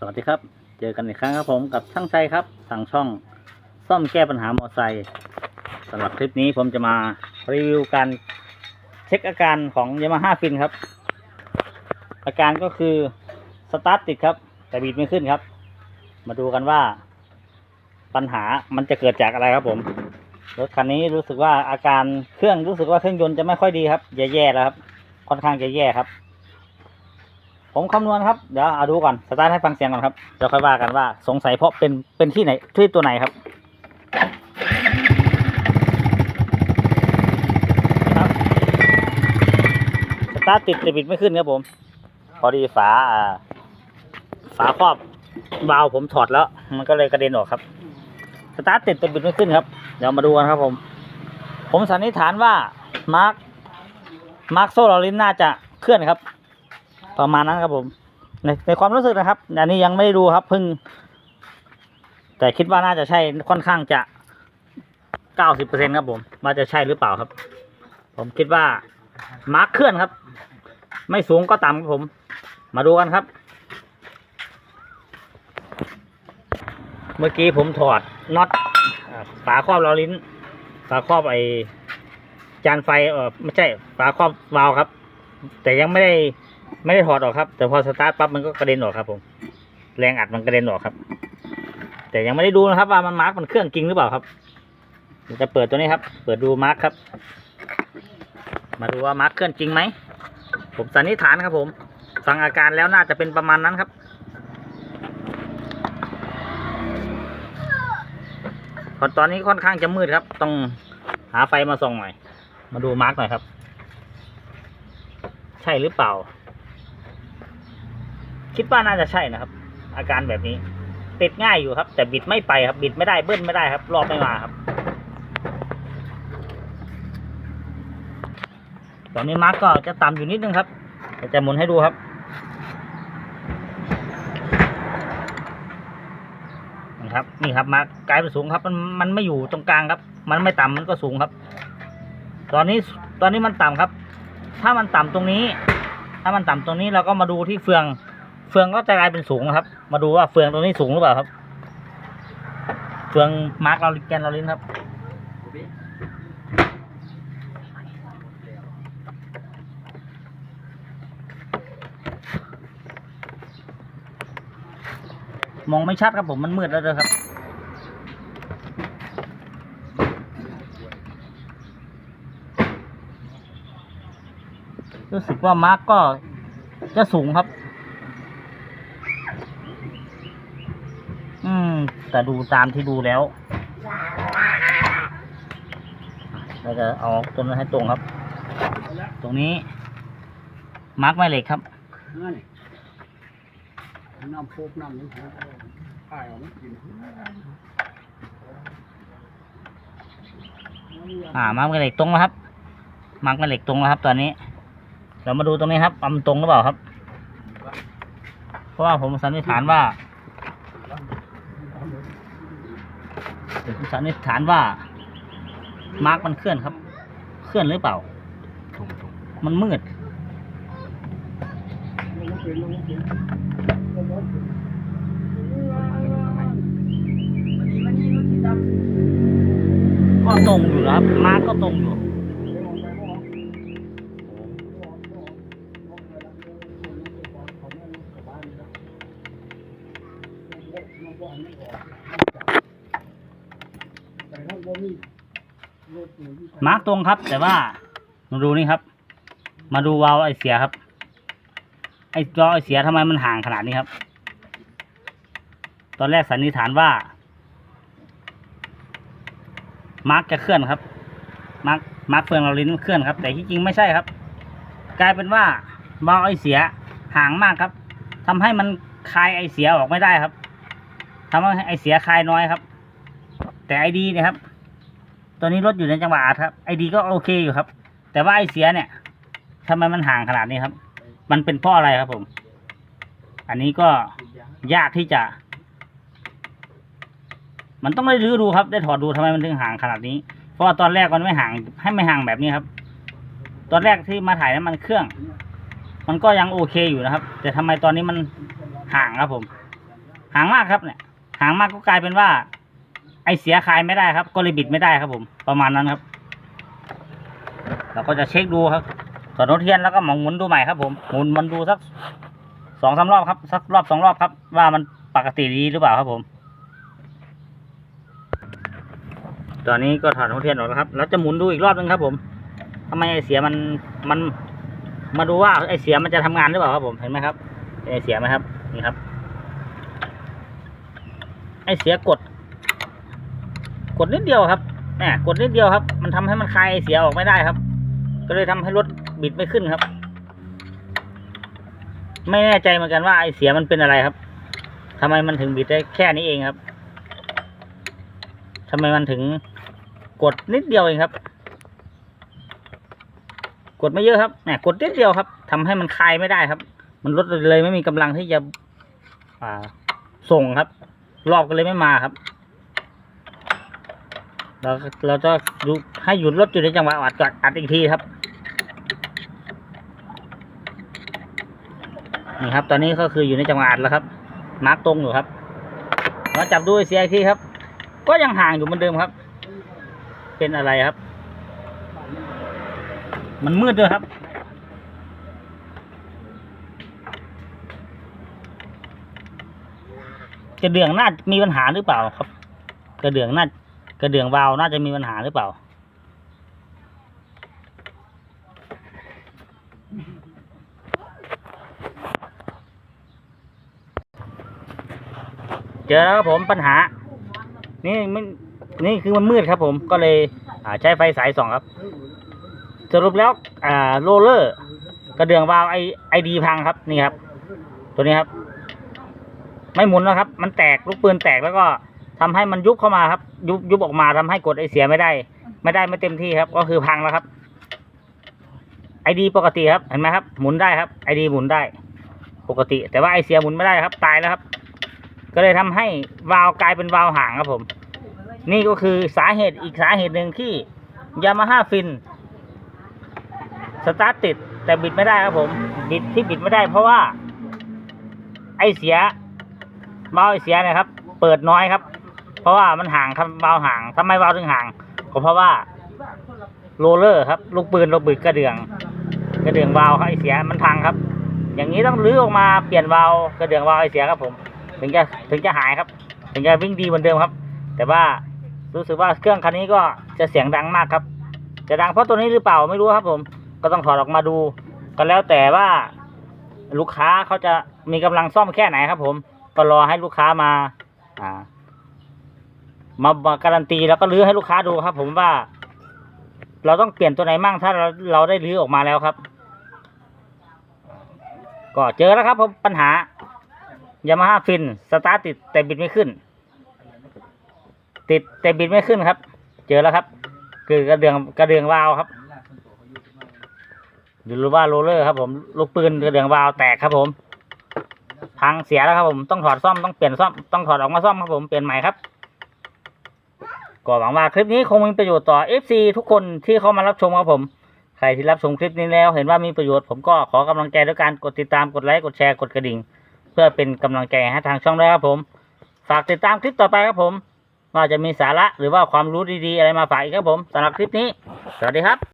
สวัสดีครับ เจอกันอีกครั้งครับผมกับช่างชัยครับทางช่องซ่อมแก้ปัญหามอไซค์สำหรับคลิปนี้ผมจะมารีวิวการเช็คอาการของ Yamaha Fin ครับ อาการก็คือสตาร์ทติดครับ แต่บีดไม่ขึ้นครับ มาดูกันว่า ปัญหามันจะเกิดจากอะไรครับผมรถคันนี้รู้สึกว่าอาการเครื่องรู้สึกว่าเครื่องยนต์จะไม่ค่อยดีครับแย่ๆแล้วครับ ค่อนข้างจะแย่ครับ ผมคำนวณครับ เดี๋ยวเอาดูก่อน สตาร์ทให้ฟังเสียงก่อนครับ เดี๋ยวค่อยว่ากันว่าสงสัยเพราะเป็นเป็นที่ไหนที่ตัวไหนครับครับ สตาร์ทติดแต่บิดไม่ขึ้นครับผม พอดีฝาอ่าฝาครอบวาล์วผมถอดแล้ว มันก็เลยกระเด็นออกครับ สตาร์ทติดแต่บิดไม่ขึ้นครับ เดี๋ยวมาดูกันครับผม ผมสันนิษฐานว่ามาร์คมาร์คโซ่ลอรินน่าจะเคลื่อนครับ ประมาณนั้นครับผม ในในความรู้สึกนะครับอันนี้ยังไม่ได้ดูครับเพิ่ง แต่คิดว่าน่าจะใช่ค่อนข้างจะเก้าสิบเปอร์เซ็นครับผมว่าจะใช่หรือเปล่าครับ ผมคิดว่ามาร์คเคลื่อนครับ ไม่สูงก็ต่ำครับผม มาดูกันครับ เมื่อกี้ผมถอดน็อตฝาครอบล้อลิ้น ฝาครอบไอจานไฟเออไม่ใช่ฝาครอบวาล์วครับ แต่ยังไม่ได้ ไม่ได้ถอดออกครับ แต่พอสตาร์ทปั๊บมันก็กระเด็นออกครับ ผม แรงอัดมันกระเด็นออกครับ แต่ยังไม่ได้ดูนะครับ ว่ามันมาร์กมันเครื่องจริงหรือเปล่าครับจะเปิดตัวนี้ครับ เปิดดูมาร์กครับ มาดูว่ามาร์กเครื่องจริงไหมผมสันนิษฐานครับ ผม ฟังอาการแล้วน่าจะเป็นประมาณนั้นครับพอตอนนี้ค่อนข้างจะมืดครับ ต้องหาไฟมาส่องหน่อย มาดูมาร์กหน่อยครับ ใช่หรือเปล่า คิดว่าน่าจะใช่นะครับ อาการแบบนี้ ติดง่ายอยู่ครับ แต่บิดไม่ไปครับ บิดไม่ได้เบิ้ลไม่ได้ครับ รอบไม่มาครับ ตอนนี้มาร์กก็จะต่ำอยู่นิดนึงครับจะหมุนให้ดูครับนะครับ นี่ครับมาร์กกลายเป็นสูงครับ มันมันไม่อยู่ตรงกลางครับ มันไม่ต่ำมันก็สูงครับ ตอนนี้ตอนนี้มันต่ำครับ ถ้ามันต่ำตรงนี้ ถ้ามันต่ำตรงนี้เราก็มาดูที่เฟือง เฟืองก็จะกลายเป็นสูงนะครับ มาดูว่าเฟืองตรงนี้สูงหรือเปล่าครับ เฟืองมาร์กเราแกนเราลิ้นครับ มองไม่ชัดครับผมมันมืดแล้วด้วยครับรู้สึกว่ามาร์กก็จะสูงครับ อืม แต่ดูตามที่ดูแล้วเราจะเอาตัวนั้นให้ตรงครับ ตรงนี้ มาร์กแม่เหล็กครับนั่นนี่น้ำโพกน้ำนี่ผมขายเอาไม่กินอ่ามาร์กแม่เหล็กตรงแล้วครับ มาร์กแม่เหล็กตรงแล้วครับ ตอนนี้เรามาดูตรงนี้ครับอำตรงหรือเปล่าครับ เพราะว่าผมสันนิษฐานว่า ผม สันนิษฐานว่า มาร์กมันเคลื่อนครับ เคลื่อนหรือเปล่า มันมืด ก็ตรงอยู่ครับ มาร์กก็ตรงอยู่ มาร์กตรงครับ แต่ว่ามาดูนี่ครับ มาดูวาล์วไอเสียครับ ไอจอไอเสียทำไมมันห่างขนาดนี้ครับ ตอนแรกสันนิษฐานว่า มาร์กจะเคลื่อนครับ มาร์กมาร์กเฟืองเราลิ้นเคลื่อนครับ แต่ที่จริงไม่ใช่ครับ กลายเป็นว่าวาล์วไอเสียห่างมากครับทำให้มันคายไอเสียออกไม่ได้ครับทำให้ไอเสียคายน้อยครับ แต่ไอดีนี่ยครับ ตอนนี้รถอยู่ในจังหวะอัดครับไอดีก็โอเคอยู่ครับ แต่ว่าไอเสียเนี่ยทำไมมันห่างขนาดนี้ครับ มันเป็นเพราะอะไรครับผม อันนี้ก็ยากที่จะ มันต้องได้รื้อดูครับ ได้ถอดดูทำไมมันถึงห่างขนาดนี้ เพราะว่าตอนแรกมันไม่ห่าง ให้ไม่ห่างแบบนี้ครับ ตอนแรกที่มาถ่ายน้ำมันเครื่อง มันก็ยังโอเคอยู่นะครับ แต่ทำไมตอนนี้มันห่างครับผม ห่างมากครับเนี่ย ห่างมากก็กลายเป็นว่า ไอเสียคายไม่ได้ครับ ก็เลยบิดไม่ได้ครับผม ประมาณนั้นครับ เราก็จะเช็คดูครับถอดหัวเทียนแล้วก็หมองหมุนดูใหม่ครับ ผมหมุนมันดูสักสองสามรอบครับ สักรอบสองรอบครับ ว่ามันปกติดีหรือเปล่าครับผม ตอนนี้ก็ถอดหัวเทียนออกแล้วครับ แล้วจะหมุนดูอีกรอบนึงครับ ผมทำไมไอเสียมันมัน มาดูว่าไอเสียมันจะทำงานหรือเปล่าครับผม เห็นไหมครับไอเสียไหมครับ นี่ครับ ไอเสียกด กดนิดเดียวครับแหมกดนิดเดียวครับ มันทำให้มันคลายเสียออกไม่ได้ครับ ก็เลยทำให้รถบิดไม่ขึ้นครับ ไม่แน่ใจเหมือนกันว่าไอเสียมันเป็นอะไรครับทำไมมันถึงบิดได้แค่นี้เองครับทำไมมันถึงกดนิดเดียวเองครับ กดไม่เยอะครับแหมกดนิดเดียวครับทำให้มันคลายไม่ได้ครับ มันรถเลยไม่มีกำลังที่จะอ่าส่งครับ รอบก็เลยไม่มาครับ เราเราจะดูให้หยุดรถอยู่ในจังหวะอัดก่อนอัดอีกทีครับนี่ครับ ตอนนี้ก็คืออยู่ในจังหวะอัดแล้วครับ มาร์กตรงอยู่ครับมาจับดูเสียอีกทีครับ ก็ยังห่างอยู่เหมือนเดิมครับ เป็นอะไรครับ มันมืดด้วยครับกระเดื่องน่ามีปัญหาหรือเปล่าครับ กระเดื่องน่า กระเดื่องวาล์วน่าจะมีปัญหาหรือเปล่า เจอแล้วครับผมปัญหา นี่ไม่นี่คือมันมืดครับผมก็เลยใช้ไฟสายส่องครับ สรุปแล้วโรลเลอร์ กระเดื่องวาล์วไอไอดีพังครับนี่ครับ ตัวนี้ครับ ไม่หมุนแล้วครับ มันแตกลูกปืนแตกแล้วก็ ทำให้มันยุบเข้ามาครับ ยุบยุบออกมาทำให้กดไอเสียไม่ได้ ไม่ได้ไม่เต็มที่ครับ ก็คือพังแล้วครับไอดีปกติครับเห็นไหมครับหมุนได้ครับไอดีหมุนได้ ปกติ แต่ว่าไอเสียหมุนไม่ได้ครับ ตายแล้วครับ ก็เลยทำให้วาล์วกลายเป็นวาล์วห่างครับผม นี่ก็คือสาเหตุอีกสาเหตุหนึ่งที่ยามาฮ่าฟินสตาร์ทติดแต่บิดไม่ได้ครับผม บิดที่บิดไม่ได้ เพราะว่า ไอเสียเบาไอเสียเนะครับ เปิดน้อยครับ เพราะว่ามันห่างครับเบาห่างทำไมเบาถึงห่างก็เพราะว่าโรเลอร์ครับ ลูกปืนเราบึกกระเดื่อง กระเดื่องวาล์วไอเสียมันพังครับ อย่างนี้ต้องรื้อออกมาเปลี่ยนวาล์วกระเดื่องวาล์วไอเสียครับผม ถึงจะถึงจะหายครับ ถึงจะวิ่งดีเหมือนเดิมครับ แต่ว่ารู้สึกว่าเครื่องคันนี้ก็จะเสียงดังมากครับ จะดังเพราะตัวนี้หรือเปล่าไม่รู้ครับ ผม ก็ต้องถอดออกมาดูก็แล้วแต่ว่าลูกค้าเขาจะมีกำลังซ่อมแค่ไหนครับ ผมก็รอให้ลูกค้ามา อ่า มามาการันตีแล้วก็รื้อให้ลูกค้าดูครับ ผมว่า เราต้องเปลี่ยนตัวไหนมั่งถ้าเราเราได้รื้อออกมาแล้วครับ ก็เจอแล้วครับ ผมปัญหายามาฮ่าฟินสตาร์ติดแต่บิดไม่ขึ้น ติดแต่บิดไม่ขึ้นครับ เจอแล้วครับ คือกระเดืองกระเดืองวาวครับหรือว่าโรเลอร์ครับ ผมลูกปืนกระเดืองวาวแตกครับ ผมพังเสียแล้วครับ ผมต้องถอดซ่อมต้องเปลี่ยนซ่อมต้องถอดออกมาซ่อมครับผมเปลี่ยนใหม่ครับ ก็หวังว่าคลิปนี้คงมีประโยชน์ต่อ FC ทุกคนที่เข้ามารับชมครับผม ใครที่รับชมคลิปนี้แล้ว เห็นว่ามีประโยชน์ผมก็ขอกำลังใจด้วยการกดติดตามกดไลค์กดแชร์กดกระดิ่ง เพื่อเป็นกำลังใจให้ทางช่องด้วยครับผม ฝากติดตามคลิปต่อไปครับผม ว่าจะมีสาระหรือว่าความรู้ดีๆ อะไรมาฝากอีกครับผมสำหรับคลิปนี้ สวัสดีครับ